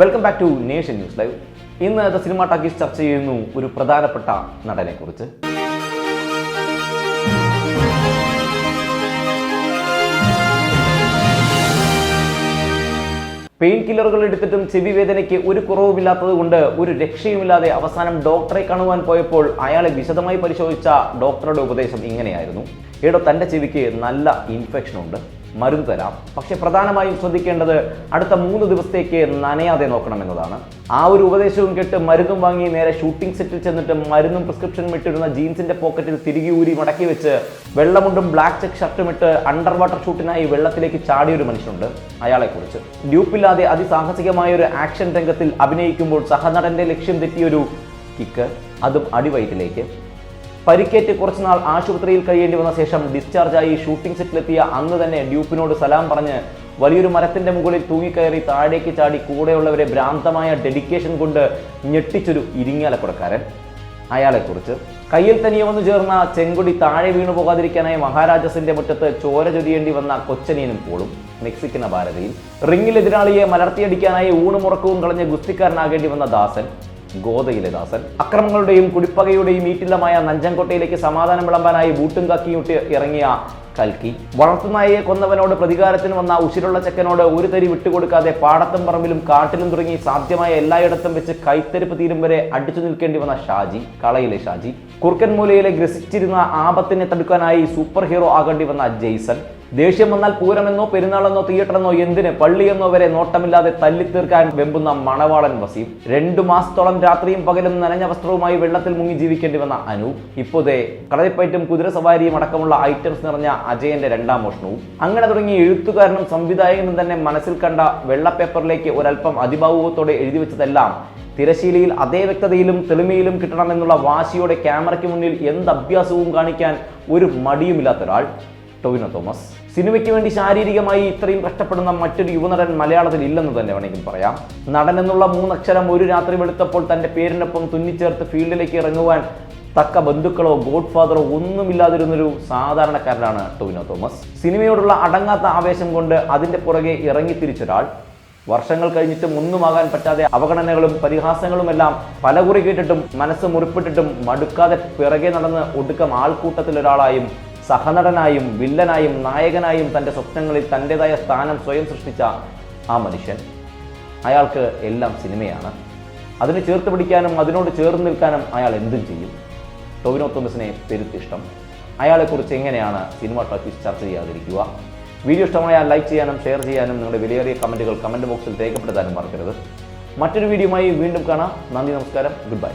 Welcome back to Nation News Live ഇന്ന് the cinema talkies ചർച്ച ചെയ്യുന്നു ഒരു പ്രധാനപ്പെട്ട നടനെ കുറിച്ച് പെയിൻ കില്ലറുകൾ എടുത്തിട്ടും ചെവി വേദനയ്ക്ക് ഒരു കുറവുമില്ലാത്തത് കൊണ്ട് ഒരു രക്ഷയുമില്ലാതെ അവസാനം ഡോക്ടറെ കാണുവാൻ പോയപ്പോൾ അയാളെ വിശദമായി പരിശോധിച്ച ഡോക്ടറുടെ ഉപദേശം ഇങ്ങനെയായിരുന്നു. ഏടോ തന്റെ ചെവിക്ക് നല്ല ഇൻഫെക്ഷൻ ഉണ്ട്. മരുന്ന് തരാം. പക്ഷെ പ്രധാനമായും ശ്രദ്ധിക്കേണ്ടത് അടുത്ത മൂന്ന് ദിവസത്തേക്ക് നനയാതെ നോക്കണം നോക്കണമെന്നതാണ് ആ ഒരു ഉപദേശവും കേട്ട് മരുന്നും വാങ്ങി നേരെ ഷൂട്ടിംഗ് സെറ്റിൽ ചെന്നിട്ട് മരുന്നും പ്രിസ്ക്രിപ്ഷനും ഇട്ടിരുന്ന ജീൻസിന്റെ പോക്കറ്റിൽ തിരികെ ഊരി മടക്കി വെച്ച് വെള്ളമുണ്ടും ബ്ലാക്ക് ചെക്ക് ഷർട്ടും ഇട്ട് അണ്ടർ വാട്ടർ ഷൂട്ടിനായി വെള്ളത്തിലേക്ക് ചാടിയ ഒരു മനുഷ്യനുണ്ട്. അയാളെക്കുറിച്ച് ഡ്യൂപ്പില്ലാതെ അതിസാഹസികമായ ഒരു ആക്ഷൻ രംഗത്തിൽ അഭിനയിക്കുമ്പോൾ സഹനടന്റെ ലക്ഷ്യം തെറ്റിയൊരു കിക്ക് അതും അടിവയറ്റിലേക്ക്. പരിക്കേറ്റ് കുറച്ചുനാൾ ആശുപത്രിയിൽ കഴിയേണ്ടി വന്ന ശേഷം ഡിസ്ചാർജായി ഷൂട്ടിംഗ് സെറ്റിലെത്തിയ അന്ന് തന്നെ ഡ്യൂപ്പിനോട് സലാം പറഞ്ഞ് വലിയൊരു മരത്തിന്റെ മുകളിൽ തൂങ്ങിക്കയറി താഴേക്ക് ചാടി കൂടെയുള്ളവരെ ഭ്രാന്തമായ ഡെഡിക്കേഷൻ കൊണ്ട് ഞെട്ടിച്ചൊരു ഇരിങ്ങാലക്കുടക്കാരൻ. അയാളെക്കുറിച്ച് കയ്യിൽ തനിയെ വന്നു ചേർന്ന ചെങ്കുടി താഴെ വീണു പോകാതിരിക്കാനായി മഹാരാജസിന്റെ മുറ്റത്ത് ചോര ചൊരിയേണ്ടി വന്ന കൊച്ചനീനും പോളും. മെക്സിക്കൻ ഭാരതിയിൽ റിംഗിൽ എതിരാളിയെ മലർത്തിയടിക്കാനായി ഊണുമുറക്കവും കളഞ്ഞ് ഗുസ്തിക്കാരനാകേണ്ടി വന്ന ദാസൻ. ഗോതയിലെ ദാസൻ അക്രമങ്ങളുടെയും കുടിപ്പകയുടെയും ഈറ്റില്ലമായ നഞ്ചൻകോട്ടയിലേക്ക് സമാധാനം വിളമ്പാനായി ബൂട്ടും കക്കിയുട്ടി ഇറങ്ങിയ കൽക്കി. വളർത്തുനായയെ കൊന്നവനോട് പ്രതികാരത്തിന് വന്ന ഉശിരുള്ള ചെക്കനോട് ഒരു തരി വിട്ടുകൊടുക്കാതെ പാടത്തും പറമ്പിലും കാട്ടിലും തുടങ്ങി സാധ്യമായ എല്ലായിടത്തും വെച്ച് കൈത്തരിപ്പ് തീരും വരെ അടിച്ചു നിൽക്കേണ്ടി വന്ന ഷാജി കളയിലെ ഷാജി. കുർക്കൻമൂലയിലെ ഗ്രസിച്ചിരുന്ന ആപത്തിനെ തടുക്കാനായി സൂപ്പർ ഹീറോ ആകേണ്ടി വന്ന ജെയ്സൺ. ദേഷ്യം വന്നാൽ പൂരമെന്നോ പെരുന്നാളെന്നോ തിയേറ്ററെന്നോ എന്തിന് പള്ളിയെന്നോ വരെ നോട്ടമില്ലാതെ തല്ലിത്തീർക്കാൻ വെമ്പുന്ന മണവാളൻ വസീം. രണ്ടു മാസത്തോളം രാത്രിയും പകലും നനഞ്ഞ വസ്ത്രവുമായി വെള്ളത്തിൽ മുങ്ങി ജീവിക്കേണ്ടി വന്ന അനു. ഇപ്പോഴേ കളരിപ്പയറ്റും കുതിരസവാരിയും അടക്കമുള്ള ഐറ്റംസ് നിറഞ്ഞ അജയന്റെ രണ്ടാം മോഷണവും. അങ്ങനെ തുടങ്ങി എഴുത്തുകാരനും സംവിധായകനും തന്നെ മനസ്സിൽ കണ്ട വെള്ളപ്പേപ്പറിലേക്ക് ഒരല്പം അതിഭാവത്തോടെ എഴുതി വെച്ചതെല്ലാം തിരശീലയിൽ അതേ വ്യക്തതയിലും തെളിമയിലും കിട്ടണമെന്നുള്ള വാശിയോടെ ക്യാമറയ്ക്ക് മുന്നിൽ എന്ത് അഭ്യാസവും കാണിക്കാൻ ഒരു മടിയുമില്ലാത്ത ഒരാൾ ടൊവിനോ തോമസ് സിനിമയ്ക്ക് വേണ്ടി ശാരീരികമായി ഇത്രയും കഷ്ടപ്പെടുന്ന മറ്റൊരു യുവനടൻ മലയാളത്തിൽ ഇല്ലെന്ന് തന്നെ വേണമെങ്കിൽ പറയാം. നടൻ എന്നുള്ള മൂന്നക്ഷരം ഒരു രാത്രി വെളുത്തപ്പോൾ തന്റെ പേരിനൊപ്പം തുന്നിച്ചേർത്ത് ഫീൽഡിലേക്ക് ഇറങ്ങുവാൻ തക്ക ബന്ധുക്കളോ ഗോഡ് ഫാദറോ ഒന്നുമില്ലാതിരുന്നൊരു സാധാരണക്കാരനാണ് ടോവിനോ തോമസ് സിനിമയോടുള്ള അടങ്ങാത്ത ആവേശം കൊണ്ട് അതിന്റെ പുറകെ ഇറങ്ങി തിരിച്ചൊരാൾ. വർഷങ്ങൾ കഴിഞ്ഞിട്ടും ഒന്നുമാകാൻ പറ്റാതെ അവഗണനകളും പരിഹാസങ്ങളുമെല്ലാം പലകുറി കേട്ടിട്ടും മനസ്സ് മുറിപ്പിട്ടിട്ടും മടുക്കാതെ പിറകെ നടന്ന് ഒടുക്കം ആൾക്കൂട്ടത്തിൽ ഒരാളായും സഹനടനായും വില്ലനായും നായകനായും തന്റെ സ്വപ്നങ്ങളിൽ തന്റെതായ സ്ഥാനം സ്വയം സൃഷ്ടിച്ച ആ മനുഷ്യൻ അയാൾക്ക് എല്ലാം സിനിമയാണ്. അതിന് ചേർത്ത് പിടിക്കാനും അതിനോട് ചേർന്ന് നിൽക്കാനും അയാൾ എന്തും ചെയ്യും. ടൊവിനോ തോമസിനെ പെരുത്തിഷ്ടം അയാളെക്കുറിച്ച് എങ്ങനെയാണ് സിനിമ ടോക്കീസ് ചർച്ച ചെയ്യാതിരിക്കുക? വീഡിയോ ഇഷ്ടമായാൽ ലൈക്ക് ചെയ്യാനും ഷെയർ ചെയ്യാനും നിങ്ങളുടെ വിലയേറിയ കമന്റുകൾ കമന്റ് ബോക്സിൽ രേഖപ്പെടുത്താനും മറക്കരുത്. മറ്റൊരു വീഡിയോയുമായി വീണ്ടും കാണാം. നന്ദി നമസ്കാരം. Good bye.